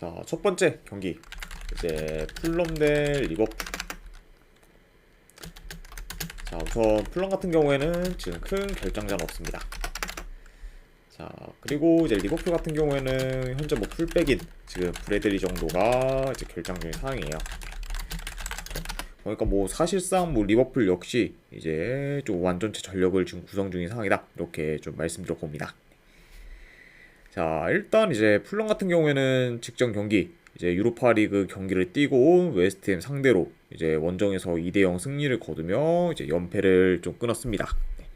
자, 첫 번째 경기 이제 풀럼 대 리버풀. 자, 우선 풀럼 같은 경우에는 지금 큰 결정자는 없습니다. 자, 그리고 이제 리버풀 같은 경우에는 현재 뭐 풀백인 지금 브래들리 정도가 이제 결정적인 상황이에요. 그러니까 뭐 사실상 뭐 리버풀 역시 이제 좀 완전체 전력을 지금 구성 중인 상황이다. 이렇게 좀 말씀드려 봅니다. 자, 일단 이제 풀럼 같은 경우에는 직전 경기 이제 유로파리그 경기를 뛰고 웨스트햄 상대로 이제 원정에서 2대 0 승리를 거두며 이제 연패를 좀 끊었습니다. 네.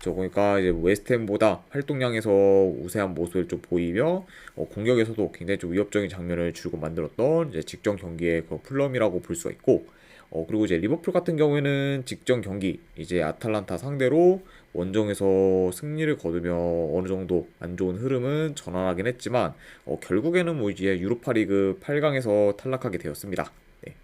저 보니까 이제 웨스트햄보다 활동량에서 우세한 모습을 좀 보이며 어, 공격에서도 굉장히 좀 위협적인 장면을 주고 만들었던 이제 직전 경기의 그 풀럼이라고 볼 수가 있고 어, 그리고 이제 리버풀 같은 경우에는 직전 경기 이제 아탈란타 상대로 원정에서 승리를 거두며 어느 정도 안 좋은 흐름은 전환하긴 했지만 어, 결국에는 뭐 이제 유로파리그 8강에서 탈락하게 되었습니다. 네.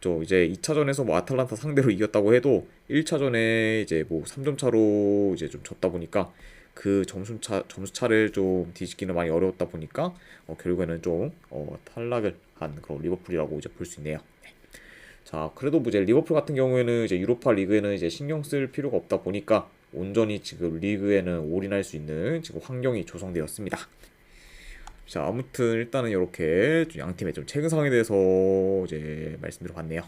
저 이제 2차전에서 뭐 아탈란타 상대로 이겼다고 해도 1차전에 이제 뭐 3점 차로 이제 좀 졌다 보니까 그 점수 차 점수 차를 좀 뒤집기는 많이 어려웠다 보니까 어, 결국에는 좀 어, 탈락을 한 그런 리버풀이라고 이제 볼 수 있네요. 네. 자, 그래도 뭐 이제 리버풀 같은 경우에는 이제 유로파 리그에는 이제 신경 쓸 필요가 없다 보니까 온전히 지금 리그에는 올인할 수 있는 지금 환경이 조성되었습니다. 자, 아무튼 일단은 이렇게 양 팀의 좀 최근 상황에 대해서 이제 말씀드려 봤네요.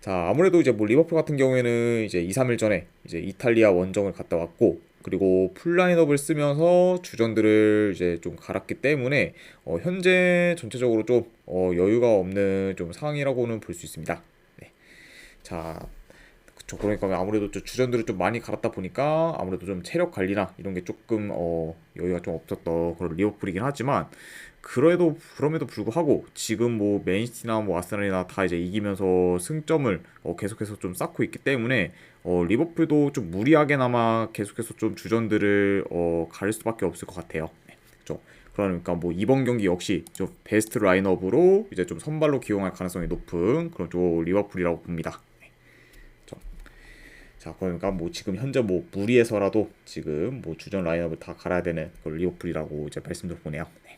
자, 아무래도 이제 뭐 리버풀 같은 경우에는 이제 2, 3일 전에 이제 이탈리아 원정을 갔다 왔고 그리고 풀라인업을 쓰면서 주전들을 이제 좀 갈았기 때문에 어, 현재 전체적으로 좀 어, 여유가 없는 좀 상황이라고는 볼 수 있습니다. 네. 자, 그쵸. 그러니까 아무래도 좀 주전들을 좀 많이 갈았다 보니까 아무래도 좀 체력 관리나 이런 게 조금 어, 여유가 좀 없었던 그런 리버풀이긴 하지만 그래도 그럼에도 불구하고 지금 뭐 맨시티나 뭐 아스날이나 다 이제 이기면서 승점을 어, 계속해서 좀 쌓고 있기 때문에 어, 리버풀도 좀 무리하게나마 계속해서 좀 주전들을 어, 가릴 수밖에 없을 것 같아요. 네, 그렇죠. 그러니까 뭐 이번 경기 역시 좀 베스트 라인업으로 이제 좀 선발로 기용할 가능성이 높은 그런 좀 리버풀이라고 봅니다. 네, 그렇죠. 자, 그러니까 뭐 지금 현재 뭐 무리해서라도 지금 뭐 주전 라인업을 다 갈아야 되는 그런 리버풀이라고 이제 말씀드려 보네요. 네.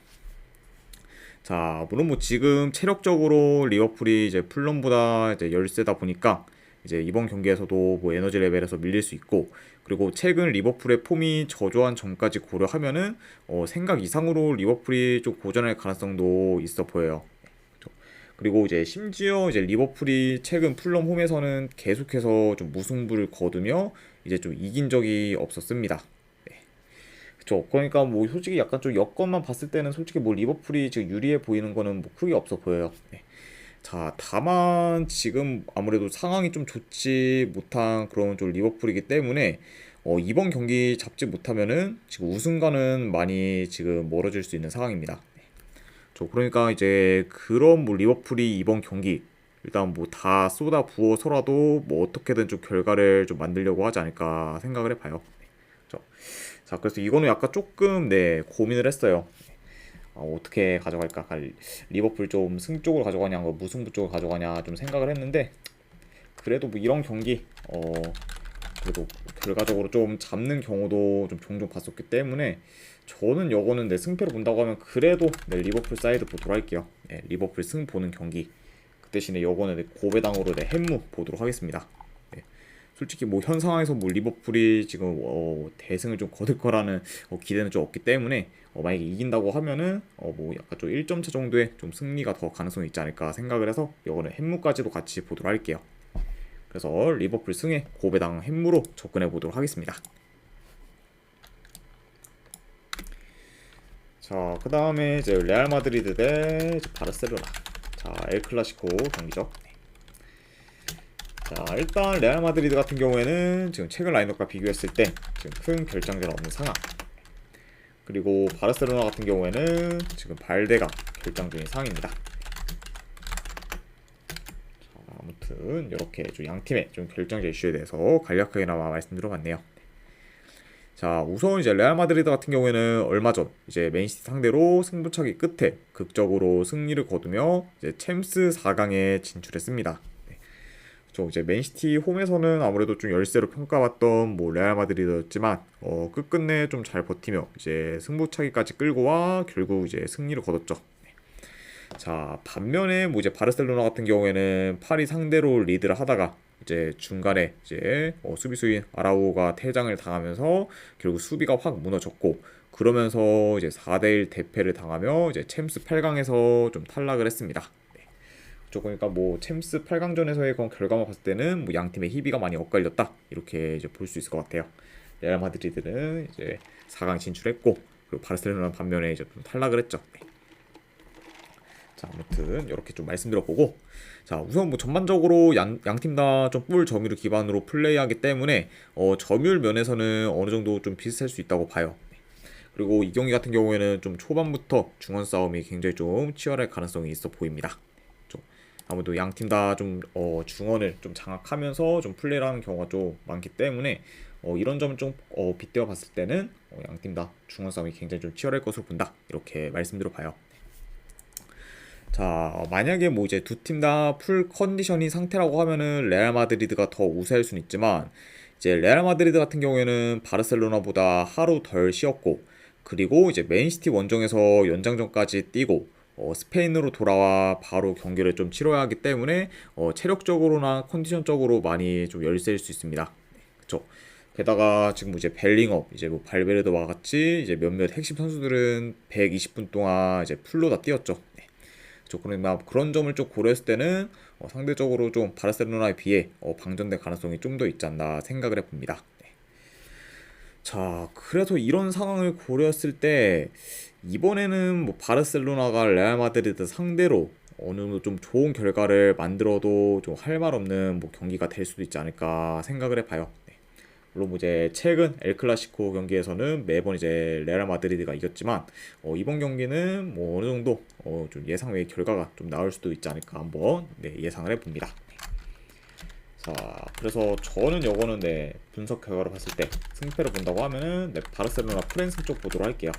자, 물론 뭐 지금 체력적으로 리버풀이 이제 풀럼보다 이제 열세다 보니까 이제 이번 경기에서도 뭐 에너지 레벨에서 밀릴 수 있고 그리고 최근 리버풀의 폼이 저조한 점까지 고려하면은 어, 생각 이상으로 리버풀이 좀 고전할 가능성도 있어 보여요. 그렇죠. 그리고 이제 심지어 이제 리버풀이 최근 풀럼 홈에서는 계속해서 좀 무승부를 거두며 이제 좀 이긴 적이 없었습니다. 네. 그쵸. 그러니까 뭐 솔직히 약간 좀 여건만 봤을 때는 솔직히 뭐 리버풀이 지금 유리해 보이는 거는 뭐 크게 없어 보여요. 네. 자, 다만 지금 아무래도 상황이 좀 좋지 못한 그런 좀 리버풀이기 때문에 어, 이번 경기 잡지 못하면은 지금 우승과는 많이 지금 멀어질 수 있는 상황입니다. 네. 저 그러니까 이제 그런 뭐 리버풀이 이번 경기 일단 뭐 다 쏟아 부어서라도 뭐 어떻게든 좀 결과를 좀 만들려고 하지 않을까 생각을 해봐요. 네. 저, 자, 그래서 이거는 약간 조금 네 고민을 했어요. 어, 어떻게 가져갈까? 리버풀 좀 승 쪽으로 가져가냐, 뭐 무승부 쪽으로 가져가냐 좀 생각을 했는데 그래도 뭐 이런 경기 어 그래도 결과적으로 좀 잡는 경우도 좀 종종 봤었기 때문에 저는 요거는 내 승패를 본다고 하면 그래도 내 리버풀 사이드 보도록 할게요. 네, 리버풀 승 보는 경기 그 대신에 요거는 내 고배당으로 내 햄무 보도록 하겠습니다. 네, 솔직히 뭐 현 상황에서 뭐 리버풀이 지금 어, 대승을 좀 거둘 거라는 어, 기대는 좀 없기 때문에 어, 만약에 이긴다고 하면은 어, 뭐 약간 좀 1점 차 정도의 좀 승리가 더 가능성이 있지 않을까 생각을 해서 이거는 햄무까지도 같이 보도록 할게요. 그래서 리버풀 승에 고배당 햄무로 접근해 보도록 하겠습니다. 자, 그 다음에 이제 레알 마드리드 대 바르셀로나. 자, 엘 클라시코 경기죠. 네. 자, 일단 레알 마드리드 같은 경우에는 지금 최근 라인업과 비교했을 때 지금 큰 결정전 없는 상황. 그리고 바르셀로나 같은 경우에는 지금 발데가 결정 중인 상황입니다. 자, 아무튼 이렇게 좀양 팀의 좀 결정적 이슈에 대해서 간략하게나마 말씀드려봤네요. 자, 우선 이제 레알 마드리드 같은 경우에는 얼마 전 이제 맨시티 상대로 승부차기 끝에 극적으로 승리를 거두며 이제 챔스 4강에 진출했습니다. 네. 저 이제 맨시티 홈에서는 아무래도 좀 열세로 평가받던 뭐 레알 마드리드였지만 어 끝끝내 좀 잘 버티며 이제 승부차기까지 끌고 와 결국 이제 승리를 거뒀죠. 네. 자 반면에 뭐 이제 바르셀로나 같은 경우에는 파리 상대로 리드를 하다가 이제 중간에 이제 어, 수비수인 아라우가 퇴장을 당하면서 결국 수비가 확 무너졌고 그러면서 이제 4대1 대패를 당하며 이제 챔스 8강에서 좀 탈락을 했습니다. 그러니까 뭐 챔스 8강전에서의 그런 결과만 봤을 때는 뭐 양 팀의 희비가 많이 엇갈렸다 이렇게 이제 볼 수 있을 것 같아요. 레알 마드리드는 이제 4강 진출했고 그리고 바르셀로나 반면에 이제 좀 탈락을 했죠. 네. 자 아무튼 이렇게 좀 말씀드려보고 자 우선 뭐 전반적으로 양 팀 다좀볼 점유를 기반으로 플레이하기 때문에 어, 점유율 면에서는 어느 정도 좀 비슷할 수 있다고 봐요. 네. 그리고 이 경기 같은 경우에는 좀 초반부터 중원 싸움이 굉장히 좀 치열할 가능성이 있어 보입니다. 좀 아무래도 양 팀 다좀 어, 중원을 좀 장악하면서 좀 플레이를 하는 경우가 좀 많기 때문에 어, 이런 점을 좀 어, 빗대어 봤을 때는 어, 양팀 다 중원 싸움이 굉장히 좀 치열할 것으로 본다 이렇게 말씀드려 봐요. 자, 만약에 뭐 이제 두 팀 다 풀 컨디션이 상태라고 하면은 레알 마드리드가 더 우세할 수는 있지만 이제 레알 마드리드 같은 경우에는 바르셀로나보다 하루 덜 쉬었고 그리고 이제 맨시티 원정에서 연장전까지 뛰고 어, 스페인으로 돌아와 바로 경기를 좀 치러야 하기 때문에 어, 체력적으로나 컨디션적으로 많이 좀 열세일 수 있습니다. 그렇죠. 게다가 지금 이제 벨링업, 이제 뭐 발베르드와 같이 이제 몇몇 핵심 선수들은 120분 동안 이제 풀로 다 뛰었죠. 그러니까 그런 점을 좀 고려했을 때는 어, 상대적으로 좀 바르셀로나에 비해 어, 방전될 가능성이 좀 더 있지 않나 생각을 해봅니다. 네. 자, 그래서 이런 상황을 고려했을 때 이번에는 뭐 바르셀로나가 레알 마드리드 상대로 어느 정도 좀 좋은 결과를 만들어도 좀 할 말 없는 뭐 경기가 될 수도 있지 않을까 생각을 해봐요. 물론 뭐 이제 최근 엘 클라시코 경기에서는 매번 이제 레알 마드리드가 이겼지만 어, 이번 경기는 뭐 어느 정도 어, 좀 예상 외의 결과가 좀 나올 수도 있지 않을까 한번 네, 예상을 해봅니다. 자, 그래서 저는 요거는 네, 분석 결과로 봤을 때 승패를 본다고 하면은 네, 바르셀로나 프랜스 쪽 보도록 할게요.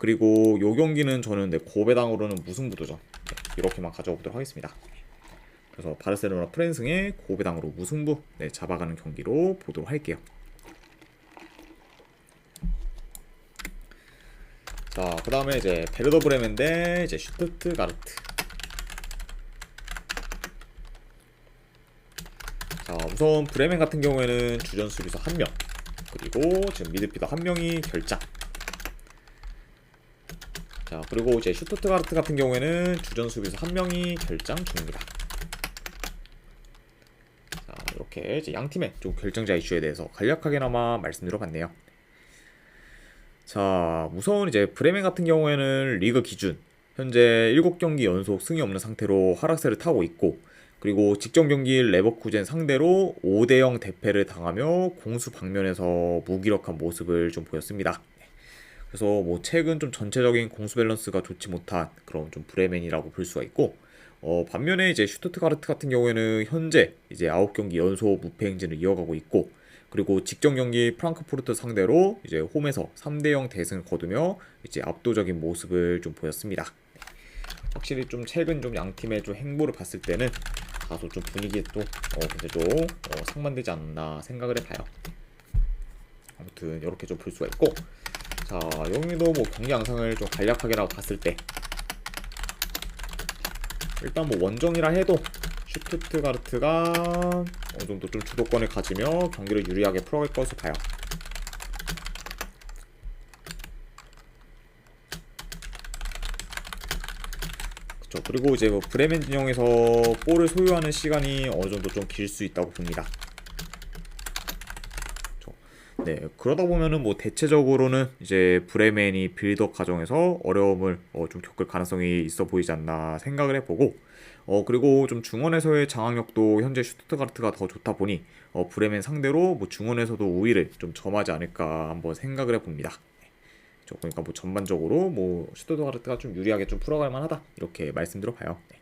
그리고 요 경기는 저는 네, 고배당으로는 무승부도죠. 네, 이렇게만 가져보도록 하겠습니다. 그래서 바르셀로나 프랜승의 고배당으로 무승부 네, 잡아가는 경기로 보도록 할게요. 자, 그 다음에 이제 베르더 브레멘 대 이제 슈트트가르트. 자, 우선 브레멘 같은 경우에는 주전 수비수 한 명, 그리고 지금 미드피더 한 명이 결장. 자, 그리고 이제 슈트트가르트 같은 경우에는 주전 수비수 한 명이 결장 중입니다. 이렇게 이제 양 팀의 좀 결정자 이슈에 대해서 간략하게나마 말씀드려봤네요. 자, 우선 이제 브레멘 같은 경우에는 리그 기준 현재 7경기 연속 승이 없는 상태로 하락세를 타고 있고 그리고 직전 경기 레버쿠젠 상대로 5대0 대패를 당하며 공수 방면에서 무기력한 모습을 좀 보였습니다. 그래서 뭐 최근 좀 전체적인 공수 밸런스가 좋지 못한 그런 좀 브레멘이라고 볼 수가 있고 어, 반면에 이제 슈투트가르트 같은 경우에는 현재 이제 9경기 연속 무패 행진을 이어가고 있고 그리고 직전 경기 프랑크푸르트 상대로 이제 홈에서 3대 0 대승을 거두며 이제 압도적인 모습을 좀 보였습니다. 확실히 좀 최근 좀 양 팀의 좀 행보를 봤을 때는 다소 좀 분위기에 또 어, 근데 좀 어, 상반되지 않나 생각을 해봐요. 아무튼 이렇게 좀 볼 수가 있고 자 여기도 뭐 경기 양상을 좀 간략하게라고 봤을 때 일단 뭐 원정이라 해도 슈투트가르트가 어느 정도 좀 주도권을 가지며 경기를 유리하게 풀어갈 것으로 봐요. 그쵸. 그리고 이제 뭐 브레멘 진영에서 볼을 소유하는 시간이 어느 정도 좀 길 수 있다고 봅니다. 네, 그러다 보면은 뭐 대체적으로는 이제 브레멘이 빌드업 과정에서 어려움을 어, 좀 겪을 가능성이 있어 보이지 않나 생각을 해보고 어 그리고 좀 중원에서의 장악력도 현재 슈트트가르트가 더 좋다 보니 어, 브레멘 상대로 뭐 중원에서도 우위를 좀 점하지 않을까 한번 생각을 해봅니다. 네. 그러니까 뭐 전반적으로 뭐 슈트트가르트가 좀 유리하게 좀 풀어갈 만하다 이렇게 말씀드려 봐요. 네.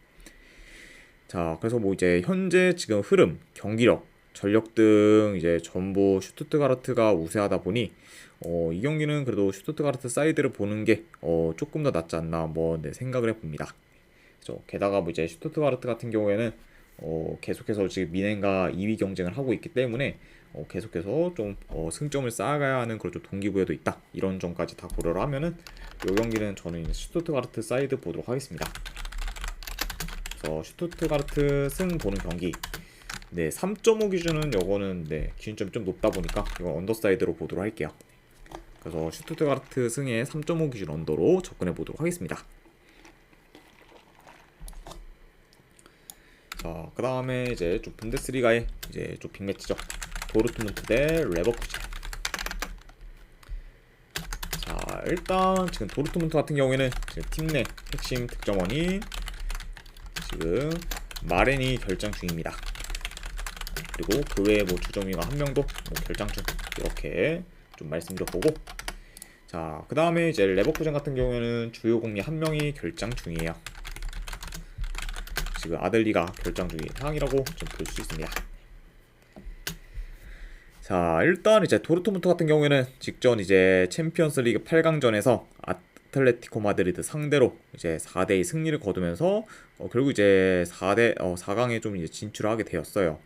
자, 그래서 뭐 이제 현재 지금 흐름, 경기력 전력 등 이제 전부 슈투트가르트가 우세하다 보니 어, 이 경기는 그래도 슈투트가르트 사이드를 보는 게 어, 조금 더 낫지 않나 한번 네, 생각을 해봅니다. 그래서 게다가 뭐 이제 슈투트가르트 같은 경우에는 어, 계속해서 지금 미넨과 2위 경쟁을 하고 있기 때문에 어, 계속해서 좀 어, 승점을 쌓아가야 하는 그런 좀 동기부여도 있다 이런 점까지 다 고려를 하면은 이 경기는 저는 슈투트가르트 사이드 보도록 하겠습니다. 그래서 슈투트가르트 승 보는 경기 네 3.5 기준은 요거는 네 기준점이 좀 높다 보니까 이건 언더사이드로 보도록 할게요. 그래서 슈투트가르트 승의 3.5 기준 언더로 접근해 보도록 하겠습니다. 자, 그 다음에 이제 좀 분데스리가의 이제 좀 빅매치죠. 도르트문트 대 레버쿠젠. 자, 일단 지금 도르트문트 같은 경우에는 팀 내 핵심 득점원이 지금 마렌이 결장 중입니다. 그리고 그 외에 뭐 주정이가 한 명도 뭐 결장 중 이렇게 좀 말씀드려보고 자, 그 다음에 이제 레버쿠젠 같은 경우에는 주요 공리 한 명이 결장 중이에요. 지금 아들리가 결정 중인 상황이라고 좀 볼 수 있습니다. 자, 일단 이제 도르트문트 같은 경우에는 직전 이제 챔피언스 리그 8강전에서 아틀레티코 마드리드 상대로 이제 4대2 승리를 거두면서 어, 결국 이제 4대 어, 4강에 좀 이제 진출하게 되었어요.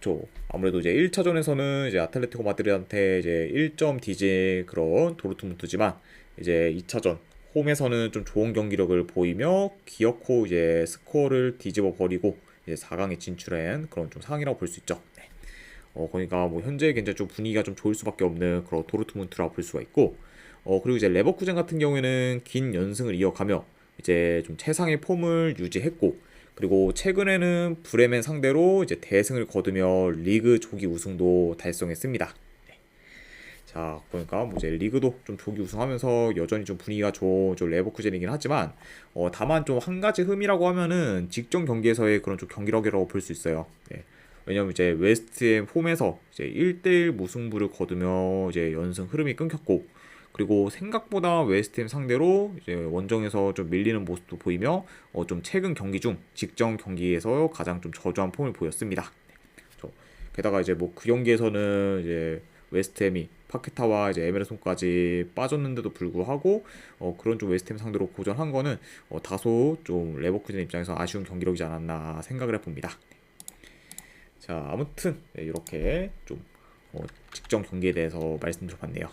네. 그렇죠. 아무래도 이제 1차전에서는 이제 아틀레티코 마드리드한테 이제 1점 뒤진 그런 도르트문트지만 이제 2차전 홈에서는 좀 좋은 경기력을 보이며 기어코 이제 스코어를 뒤집어 버리고 이제 4강에 진출한 그런 좀 상황이라고 볼 수 있죠. 네. 어 그러니까 뭐 현재 굉장히 좀 분위기가 좀 좋을 수밖에 없는 그런 도르트문트라고 볼 수가 있고 어 그리고 이제 레버쿠젠 같은 경우에는 긴 연승을 이어가며 이제 좀 최상의 폼을 유지했고 그리고 최근에는 브레멘 상대로 이제 대승을 거두며 리그 조기 우승도 달성했습니다. 자, 그러니까 뭐 이제 리그도 좀 조기 우승하면서 여전히 좀 분위기가 좀 레버쿠젠이긴 하지만 어, 다만 좀 한 가지 흠이라고 하면은 직전 경기에서의 그런 좀 경기력이라고 볼 수 있어요. 네. 왜냐면 이제 웨스트햄 홈에서 이제 1대1 무승부를 거두며 이제 연승 흐름이 끊겼고 그리고 생각보다 웨스트햄 상대로 이제 원정에서 좀 밀리는 모습도 보이며 어, 좀 최근 경기 중 직전 경기에서 가장 좀 저조한 폼을 보였습니다. 네. 게다가 이제 뭐 그 경기에서는 이제 웨스트햄이 파케타와 이제 에메르손까지 빠졌는데도 불구하고 어, 그런 좀 웨스트햄 상대로 고전한 거는 어, 다소 좀 레버쿠젠 입장에서 아쉬운 경기력이지 않았나 생각을 해봅니다. 자 아무튼 네, 이렇게 좀 어, 직전 경기에 대해서 말씀드려봤네요.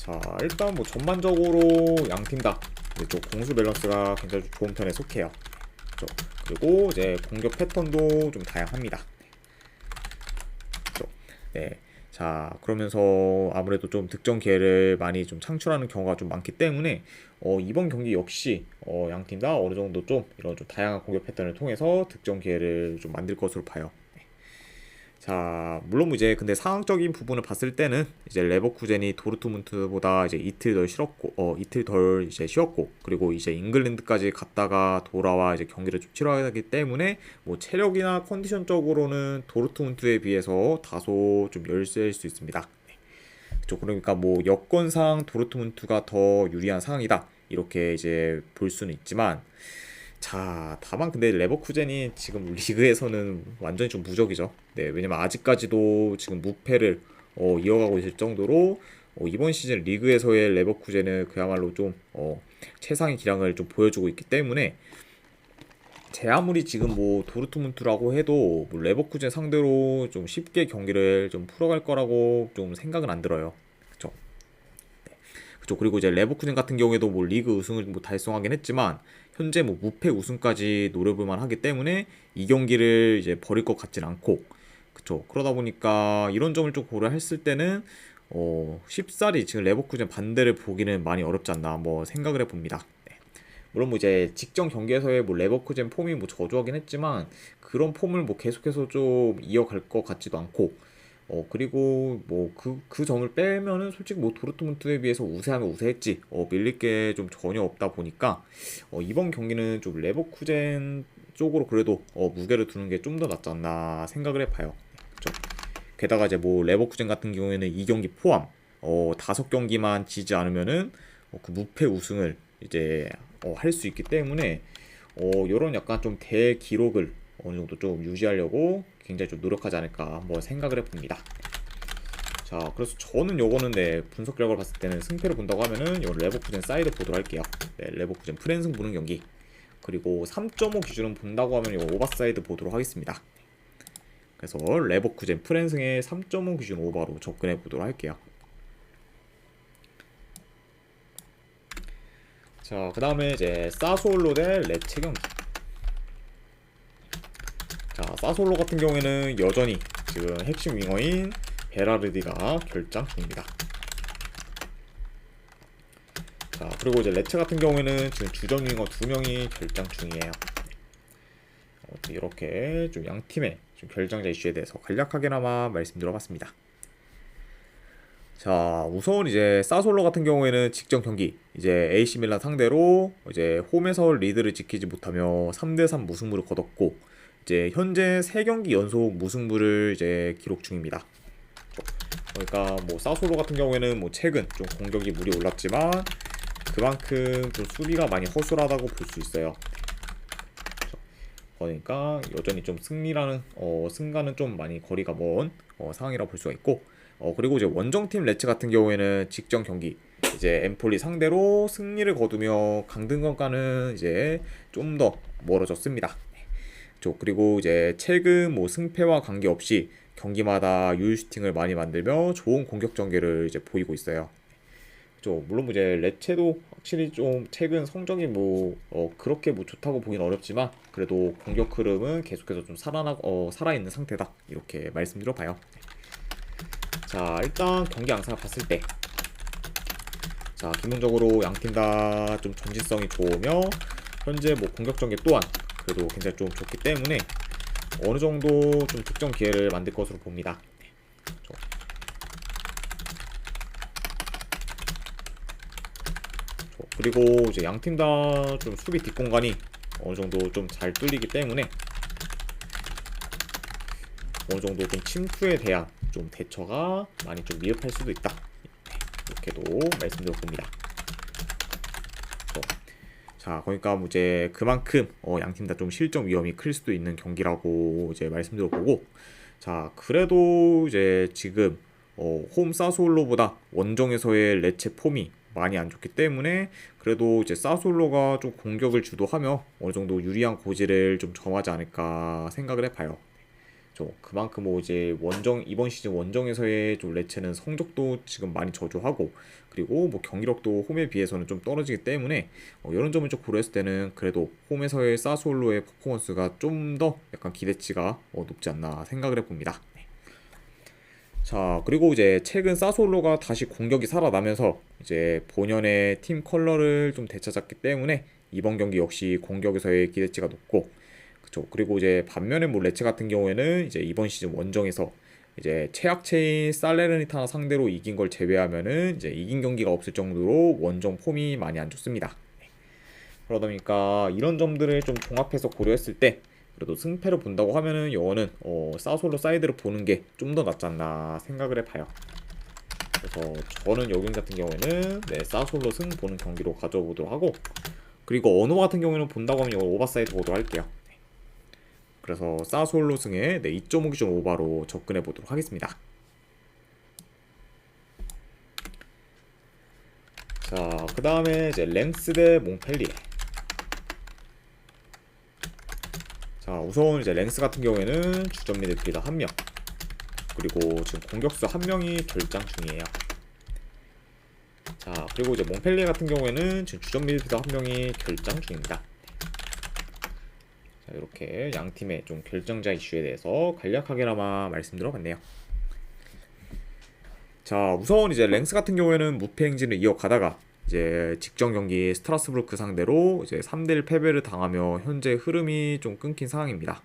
자 일단 뭐 전반적으로 양팀다 공수 밸런스가 굉장히 좋은 편에 속해요. 그렇죠? 그리고 이제 공격 패턴도 좀 다양합니다. 네. 자 그러면서 아무래도 좀 득점 기회를 많이 좀 창출하는 경우가 좀 많기 때문에 어, 이번 경기 역시 어, 양팀 다 어느 정도 좀 이런 좀 다양한 공격 패턴을 통해서 득점 기회를 좀 만들 것으로 봐요. 자, 물론 뭐 이제 근데 상황적인 부분을 봤을 때는 이제 레버쿠젠이 도르트문트보다 이제 이틀 덜 쉬었고, 어, 이틀 덜 이제 쉬었고, 그리고 이제 잉글랜드까지 갔다가 돌아와 이제 경기를 좀 치러야 하기 때문에 뭐 체력이나 컨디션적으로는 도르트문트에 비해서 다소 좀 열세일 수 있습니다. 네. 그렇죠. 그러니까 뭐 여건상 도르트문트가 더 유리한 상황이다. 이렇게 이제 볼 수는 있지만 자, 다만 근데 레버쿠젠이 지금 리그에서는 완전히 좀 무적이죠. 네, 왜냐면 아직까지도 지금 무패를 어, 이어가고 있을 정도로 어, 이번 시즌 리그에서의 레버쿠젠은 그야말로 좀 어, 최상의 기량을 좀 보여주고 있기 때문에 제 아무리 지금 뭐 도르트문트라고 해도 뭐 레버쿠젠 상대로 좀 쉽게 경기를 좀 풀어갈 거라고 좀 생각은 안 들어요. 그쵸? 네. 그쵸. 그리고 이제 레버쿠젠 같은 경우에도 뭐 리그 우승을 뭐 달성하긴 했지만 현재 뭐 무패 우승까지 노려볼만 하기 때문에 이 경기를 이제 버릴 것 같진 않고 그쵸 그러다 보니까 이런 점을 좀 고려했을 때는 어 쉽사리 지금 레버쿠젠 반대를 보기는 많이 어렵지 않나 뭐 생각을 해봅니다. 네. 물론 뭐 이제 직전 경기에서의 뭐 레버쿠젠 폼이 뭐 저조하긴 했지만 그런 폼을 뭐 계속해서 좀 이어갈 것 같지도 않고 어 그리고 뭐 그그 그 점을 빼면은 솔직히 뭐 도르트문트에 비해서 우세하면 우세했지 어 밀릴 게 좀 전혀 없다 보니까 어 이번 경기는 좀 레버쿠젠 쪽으로 그래도 어 무게를 두는 게 좀 더 낫지 않나 생각을 해봐요. 그렇죠? 게다가 이제 뭐 레버쿠젠 같은 경우에는 이 경기 포함 어 다섯 경기만 지지 않으면은 어, 그 무패 우승을 이제 어, 할 수 있기 때문에 어 요런 약간 좀 대기록을 어느 정도 좀 유지하려고 굉장히 좀 노력하지 않을까 한번 생각을 해봅니다. 자, 그래서 저는 요거는 네, 분석 결과를 봤을 때는 승패를 본다고 하면은 요 레버쿠젠 사이드 보도록 할게요. 네, 레버쿠젠 프랜승 보는 경기. 그리고 3.5 기준은 본다고 하면 이거 오버사이드 보도록 하겠습니다. 그래서 레버쿠젠 프랜승의 3.5 기준 오버로 접근해 보도록 할게요. 자, 그 다음에 이제 사솔로 대 레체 경기. 자, 사솔로 같은 경우에는 여전히 지금 핵심 윙어인 베라르디가 결장 중입니다. 자, 그리고 이제 레체 같은 경우에는 지금 주전 윙어 두 명이 결장 중이에요. 어, 이렇게 좀 양 팀의 좀 결정자 이슈에 대해서 간략하게나마 말씀드려봤습니다. 자, 우선 이제 사솔로 같은 경우에는 직전 경기 이제 AC 밀란 상대로 이제 홈에서 리드를 지키지 못하며 3대 3 무승부를 거뒀고 이제 현재 3경기 연속 무승부를 이제 기록 중입니다. 그러니까 뭐 사솔로 같은 경우에는 뭐 최근 좀 공격이 물이 올랐지만 그만큼 좀 수비가 많이 허술하다고 볼 수 있어요. 그러니까 여전히 좀 승리라는 어, 승과는 좀 많이 거리가 먼 어, 상황이라 볼 수가 있고 어, 그리고 이제 원정팀 레츠 같은 경우에는 직전 경기 이제 엠폴리 상대로 승리를 거두며 강등권과는 이제 좀 더 멀어졌습니다. 저 그리고 이제 최근 뭐 승패와 관계없이 경기마다 유효 슈팅을 많이 만들며 좋은 공격 전개를 이제 보이고 있어요. 저 물론 뭐 이제 레체도 확실히 좀 최근 성적이 뭐 어, 그렇게 뭐 좋다고 보긴 어렵지만 그래도 공격 흐름은 계속해서 좀 살아나 어, 살아 있는 상태다 이렇게 말씀드려 봐요. 자 일단 경기 양상을 봤을 때. 자 기본적으로 양 팀 다좀 전진성이 좋으며 현재 뭐 공격 전개 또한 그래도 굉장히 좀 좋기 때문에 어느 정도 좀 득점 기회를 만들 것으로 봅니다. 저- 저- 그리고 이제 양 팀 다 좀 수비 뒷공간이 어느 정도 좀 잘 뚫리기 때문에 어느 정도 좀 침투에 대한 좀 대처가 많이 좀 미흡할 수도 있다. 이렇게도 말씀드려 봅니다. 저- 자, 그러니까 뭐 이제 그만큼 어, 양팀 다 좀 실점 위험이 클 수도 있는 경기라고 이제 말씀드려 보고 자, 그래도 이제 지금 어, 홈 사솔로보다 원정에서의 레체 폼이 많이 안 좋기 때문에 그래도 이제 사솔로가 좀 공격을 주도하며 어느 정도 유리한 고지를 좀 점하지 않을까 생각을 해봐요. 저 그만큼 뭐 이제 원정 이번 시즌 원정에서의 좀 레체는 성적도 지금 많이 저조하고 그리고 뭐 경기력도 홈에 비해서는 좀 떨어지기 때문에 어, 이런 점을 좀 고려했을 때는 그래도 홈에서의 사솔로의 퍼포먼스가 좀 더 약간 기대치가 어, 높지 않나 생각을 해봅니다. 네. 자 그리고 이제 최근 사솔로가 다시 공격이 살아나면서 이제 본연의 팀 컬러를 좀 되찾았기 때문에 이번 경기 역시 공격에서의 기대치가 높고 그쵸 그리고 이제 반면에 뭐 레체 같은 경우에는 이제 이번 시즌 원정에서 이제 최악체인 살레르니타나 상대로 이긴 걸 제외하면은 이제 이긴 경기가 없을 정도로 원정 폼이 많이 안 좋습니다. 네. 그러다 보니까 이런 점들을 좀 종합해서 고려했을 때 그래도 승패를 본다고 하면은 영어는 어, 사솔로 사이드를 보는 게 좀 더 낫지 않나 생각을 해봐요. 그래서 저는 여긴 같은 경우에는 네 사솔로 승 보는 경기로 가져보도록 하고 그리고 언어 같은 경우에는 본다고 하면 이거 오버사이드 보도록 할게요. 네. 그래서 사솔로 승에 네, 2.5 기준 오버로 접근해 보도록 하겠습니다. 자, 그 다음에 이제 랭스 대 몽펠리에. 자, 우선 이제 랭스 같은 경우에는 주전 미드필더 한 명, 그리고 지금 공격수 한 명이 결장 중이에요. 자, 그리고 이제 몽펠리에 같은 경우에는 지금 주전 미드필더 한 명이 결장 중입니다. 자, 이렇게 양 팀의 좀 결정자 이슈에 대해서 간략하게나마 말씀드려봤네요. 자, 우선 이제 랭스 같은 경우에는 무패 행진을 이어가다가 이제 직전 경기 스트라스부르크 상대로 이제 3대1 패배를 당하며 현재 흐름이 좀 끊긴 상황입니다.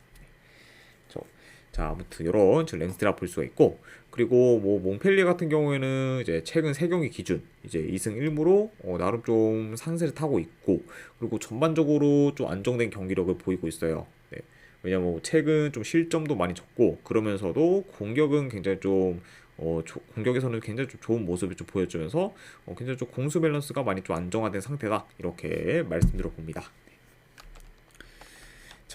저, 자, 아무튼 이런 지금 랭스라 볼 수가 있고 그리고 뭐 몽펠리에 같은 경우에는 이제 최근 3경기 기준 이제 2승 1무로 어, 나름 좀 상세를 타고 있고 그리고 전반적으로 좀 안정된 경기력을 보이고 있어요. 네. 왜냐면 뭐 최근 좀 실점도 많이 적고 그러면서도 공격은 굉장히 좀 어, 조- 공격에서는 굉장히 좀 좋은 모습을 좀 보여주면서 어, 굉장히 좀 공수 밸런스가 많이 좀 안정화된 상태다 이렇게 말씀드려 봅니다.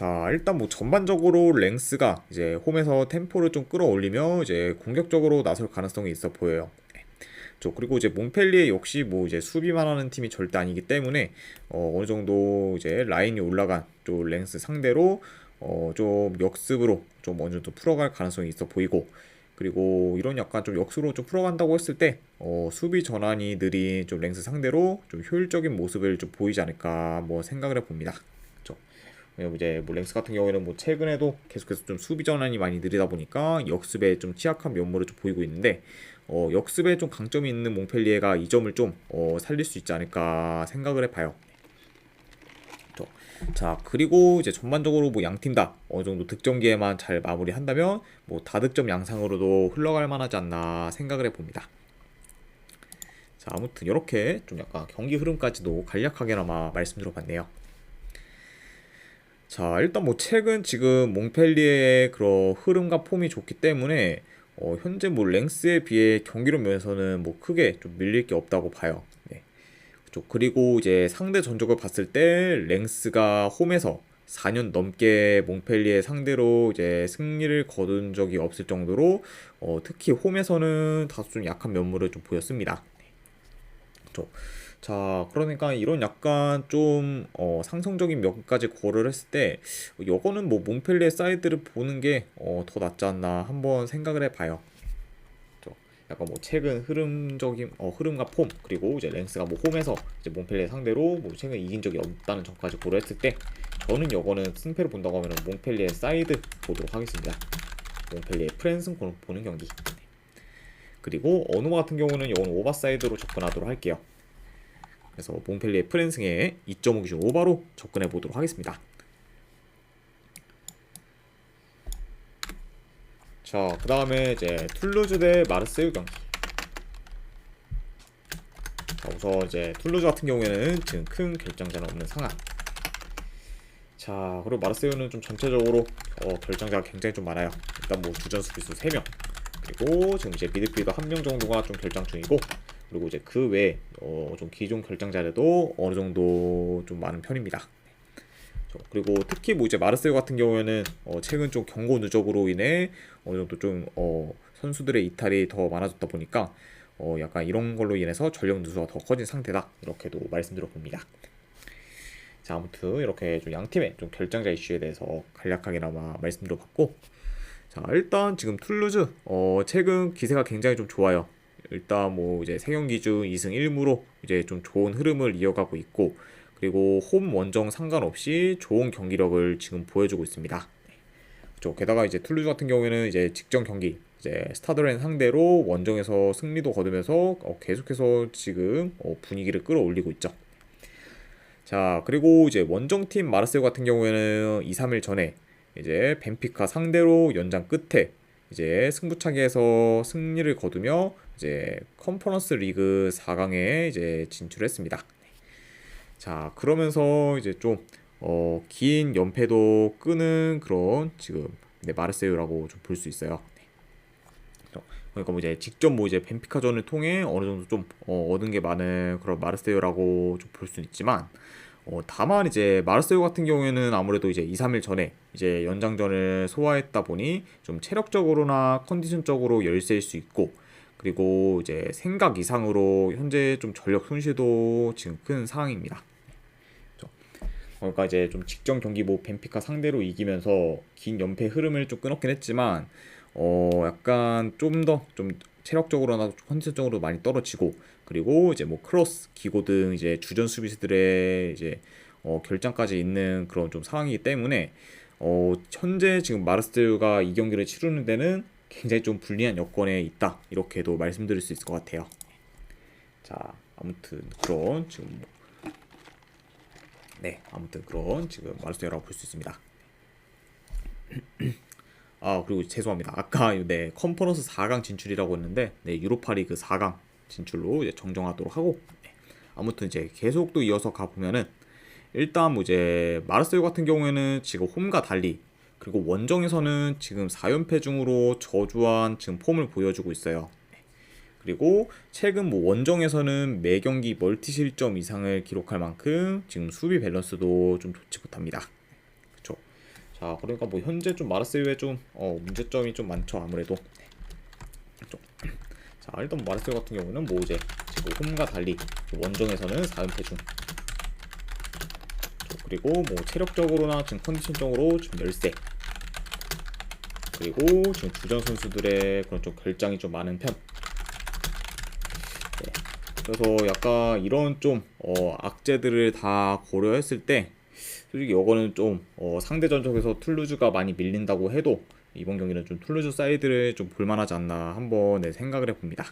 자 일단 뭐 전반적으로 랭스가 이제 홈에서 템포를 좀 끌어올리며 이제 공격적으로 나설 가능성이 있어 보여요. 저 그리고 이제 몽펠리에 역시 뭐 이제 수비만 하는 팀이 절대 아니기 때문에 어, 어느 정도 이제 라인이 올라간 또 랭스 상대로 어, 좀 역습으로 좀 어느 정도 풀어갈 가능성이 있어 보이고 그리고 이런 약간 좀 역수로 좀 풀어간다고 했을 때 어, 수비 전환이 느린 좀 랭스 상대로 좀 효율적인 모습을 좀 보이지 않을까 뭐 생각을 해봅니다. 이제 뭐 랭스 같은 경우에는 뭐 최근에도 계속해서 좀 수비 전환이 많이 느리다 보니까 역습에 좀 취약한 면모를 좀 보이고 있는데 어, 역습에 좀 강점이 있는 몽펠리에가 이 점을 좀 어, 살릴 수 있지 않을까 생각을 해봐요. 자 그리고 이제 전반적으로 뭐 양팀 다 어느 정도 득점기에만 잘 마무리한다면 뭐 다득점 양상으로도 흘러갈 만하지 않나 생각을 해봅니다. 자 아무튼 이렇게 좀 약간 경기 흐름까지도 간략하게나마 말씀드려봤네요. 자 일단 뭐 최근 지금 몽펠리에의 그런 흐름과 폼이 좋기 때문에 어, 현재 뭐 랭스에 비해 경기력 면에서는 뭐 크게 좀 밀릴 게 없다고 봐요. 네. 그쵸. 그리고 이제 상대 전적을 봤을 때 랭스가 홈에서 4년 넘게 몽펠리에 상대로 이제 승리를 거둔 적이 없을 정도로 어, 특히 홈에서는 다소 좀 약한 면모를 좀 보였습니다. 그쵸. 자, 그러니까 이런 약간 좀 어, 상성적인 면까지 고려를 했을 때 이거는 뭐 몽펠리에 사이드를 보는 게 어, 더 낫지 않나 한번 생각을 해봐요. 약간 뭐 최근 흐름적인 어, 흐름과 폼 그리고 이제 랭스가 뭐 홈에서 이제 몽펠리에 상대로 뭐 최근 이긴 적이 없다는 점까지 고려했을 때 저는 이거는 승패를 본다고 하면 몽펠리에 사이드 보도록 하겠습니다. 몽펠리에 프랜승 보는 경기. 그리고 어느 같은 경우는 이건 오버사이드로 접근하도록 할게요. 그래서 몽펠리에 프랜승에 2.5 기준 오버로 접근해 보도록 하겠습니다. 자, 그 다음에 이제 툴루즈 대 마르세유 경기. 자, 우선 이제 툴루즈 같은 경우에는 지금 큰 결정자는 없는 상황. 자, 그리고 마르세유는 좀 전체적으로 어, 결정자가 굉장히 좀 많아요. 일단 뭐 주전 수비수 3명. 그리고 지금 이제 미드필더 1명 정도가 좀 결정 중이고 그리고 이제 그 외에 어, 좀 기존 결정자들도 어느 정도 좀 많은 편입니다. 그리고 특히 뭐 이제 마르세유 같은 경우에는 어, 최근 좀 경고 누적으로 인해 어느 정도 좀 어, 선수들의 이탈이 더 많아졌다 보니까 어, 약간 이런 걸로 인해서 전력 누수가 더 커진 상태다 이렇게도 말씀드려 봅니다. 자 아무튼 이렇게 좀 양 팀의 좀 결정자 이슈에 대해서 간략하게나마 말씀드려봤고 자 일단 지금 툴루즈 어, 최근 기세가 굉장히 좀 좋아요. 일단 뭐 이제 세 경기 중 2승 1무로 이제 좀 좋은 흐름을 이어가고 있고 그리고 홈 원정 상관없이 좋은 경기력을 지금 보여주고 있습니다. 그렇죠. 게다가 이제 툴루즈 같은 경우에는 이제 직전 경기 이제 스타드렌 상대로 원정에서 승리도 거두면서 어, 계속해서 지금 어, 분위기를 끌어올리고 있죠. 자 그리고 이제 원정팀 마르세유 같은 경우에는 2, 3일 전에 이제 벤피카 상대로 연장 끝에 이제 승부차기에서 승리를 거두며 이제 컨퍼런스 리그 4강에 이제 진출했습니다. 자, 그러면서 이제 좀 어, 긴 연패도 끄는 그런 지금 네, 마르세유라고 좀 볼 수 있어요. 그러니까 뭐 이제 직접 뭐 이제 벤피카전을 통해 어느 정도 좀 어, 얻은 게 많은 그런 마르세유라고 좀 볼수 있지만 어, 다만 이제 마르세유 같은 경우에는 아무래도 이제 2, 3일 전에 이제 연장전을 소화했다 보니 좀 체력적으로나 컨디션적으로 열세일 수 있고 그리고 이제 생각 이상으로 현재 좀 전력 손실도 지금 큰 상황입니다. 그렇죠. 그러니까 이제 좀 직전 경기 뭐 벤피카 상대로 이기면서 긴 연패 흐름을 좀 끊었긴 했지만 어 약간 좀 더좀 좀 체력적으로나 컨디션적으로 많이 떨어지고 그리고 이제 뭐 크로스, 기고 등 이제 주전 수비수들의 이제 어 결장까지 있는 그런 좀 상황이기 때문에 어 현재 지금 마르스가 이 경기를 치르는 데는 굉장히 좀 불리한 여건에 있다 이렇게도 말씀드릴 수 있을 것 같아요. 자 아무튼 그런 지금 뭐네 아무튼 그런 지금 마르세유라고 볼수 있습니다. 아 그리고 죄송합니다. 아까 네 컨퍼런스 4강 진출이라고 했는데 네 유로파리그 4강 진출로 이제 정정하도록 하고 네, 아무튼 이제 계속 또 이어서 가 보면은 일단 뭐 이제 마르세유 같은 경우에는 지금 홈과 달리 그리고 원정에서는 지금 4연패 중으로 저조한 지금 폼을 보여주고 있어요. 그리고 최근 뭐 원정에서는 매 경기 멀티 실점 이상을 기록할 만큼 지금 수비 밸런스도 좀 좋지 못합니다. 그렇죠. 자, 그러니까 뭐 현재 좀 마르세유에 좀 어, 문제점이 좀 많죠 아무래도. 그렇죠. 자, 자 일단 마르셀 같은 경우는 뭐 이제 지금 홈과 달리 원정에서는 4연패 중 저, 그리고 뭐 체력적으로나 지금 컨디션적으로 좀 열세 그리고 지금 주전 선수들의 그런 좀 결장이 좀 많은 편 네. 그래서 약간 이런 좀 어, 악재들을 다 고려했을 때 솔직히 이거는 좀 어, 상대 전적에서 툴루즈가 많이 밀린다고 해도 이번 경기는 좀 툴루즈 사이드를 좀 볼만하지 않나 한번 네, 생각을 해봅니다.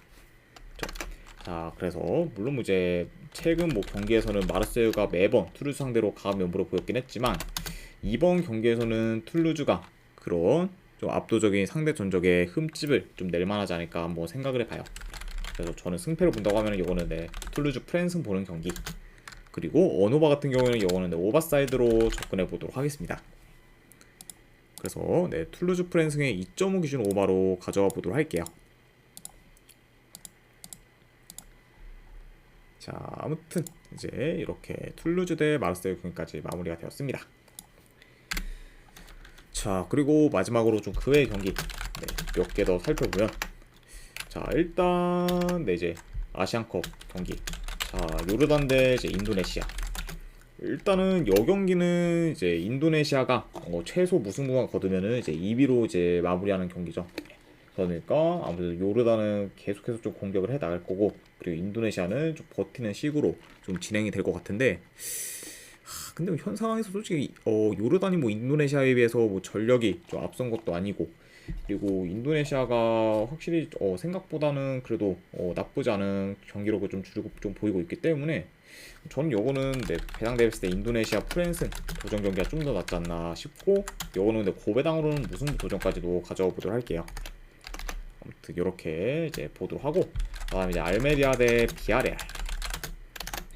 저, 자 그래서 물론 뭐 이제 최근 뭐 경기에서는 마르세유가 매번 툴루즈 상대로 강한 면모를 보였긴 했지만 이번 경기에서는 툴루즈가 그런 좀 압도적인 상대 전적의 흠집을 좀 낼만하지 않을까 한번 생각을 해봐요. 그래서 저는 승패를 본다고 하면 이거는 네, 툴루즈 프랜스 보는 경기 그리고 어노바 같은 경우에는 이거는 네, 오버사이드로 접근해 보도록 하겠습니다. 그래서 네, 툴루즈 프랜승의 2.5 기준 오바로 가져가 보도록 할게요. 자, 아무튼 이제 이렇게 툴루즈 대 마르세유 경기까지 마무리가 되었습니다. 자, 그리고 마지막으로 좀 그 외의 경기 네, 몇개 더 살펴보면 자, 일단 네 이제 아시안컵 경기. 자, 요르단 대 이제 인도네시아. 일단은 여 경기는 이제 인도네시아가 어, 최소 무승부만 거두면은 이제 2위로 이제 마무리하는 경기죠. 그러니까 아무래도 요르단은 계속해서 좀 공격을 해 나갈 거고 그리고 인도네시아는 좀 버티는 식으로 좀 진행이 될 것 같은데 하, 근데 현 상황에서 솔직히 어, 요르단이 뭐 인도네시아에 비해서 뭐 전력이 좀 앞선 것도 아니고 그리고 인도네시아가 확실히 어, 생각보다는 그래도 어, 나쁘지 않은 경기력을 좀 줄이고 좀 보이고 있기 때문에 저는 요거는 네, 배당 대회했을 때 인도네시아 프랜스 도전 경기가 좀 더 낫지 않나 싶고 요거는 근데 고배당으로는 무승부 도전까지도 가져와 보도록 할게요. 아무튼 이렇게 이제 보도록 하고 그다음에 이제 알메리아 대 비아레알.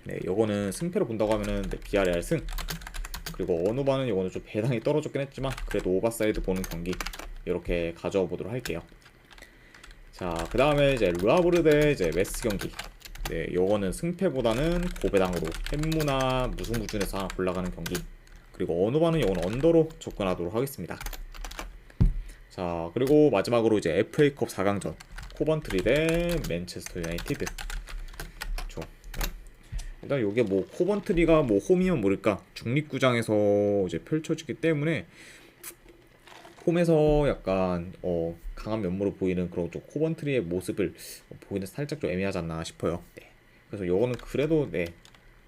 네, 요거는 승패로 본다고 하면은 네, 비아레알 승. 그리고 어누바는 요거는 좀 배당이 떨어졌긴 했지만 그래도 오버사이드 보는 경기 이렇게 가져와 보도록 할게요. 자, 그 다음에 이제 루아브르 대 이제 웨스 경기. 네, 요거는 승패보다는 고배당으로 햄무나 무승부 중에서 하나 골라가는 경기. 그리고 어느바는 요건 언더로 접근하도록 하겠습니다. 자, 그리고 마지막으로 이제 FA컵 4강전 코번트리 대 맨체스터 유나이티드. 그렇죠. 일단 요게 뭐 코번트리가 뭐 홈이면 모를까 중립구장에서 이제 펼쳐지기 때문에 홈에서 약간 어, 강한 면모로 보이는 그런 좀 코번트리의 모습을 보이는 살짝 좀 애매하지 않나 싶어요. 네. 그래서 요거는 그래도 네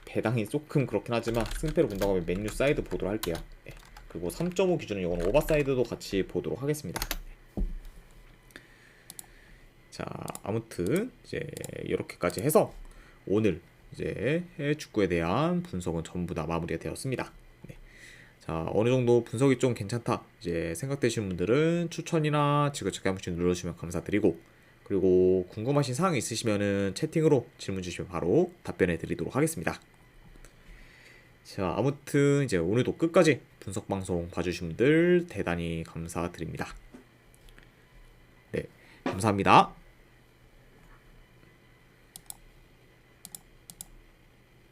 배당이 조금 그렇긴 하지만 승패로 본다고 하면 맨유 사이드 보도록 할게요. 네. 그리고 3.5 기준은 요거는 오버사이드도 같이 보도록 하겠습니다. 자 아무튼 이제 이렇게까지 해서 오늘 이제 해외 축구에 대한 분석은 전부 다 마무리가 되었습니다. 네. 자 어느 정도 분석이 좀 괜찮다 이제 생각되시는 분들은 추천이나 지그재그 한 번씩 눌러주시면 감사드리고 그리고 궁금하신 사항이 있으시면은 채팅으로 질문 주시면 바로 답변해 드리도록 하겠습니다. 자 아무튼 이제 오늘도 끝까지 분석 방송 봐주신 분들 대단히 감사드립니다. 네 감사합니다.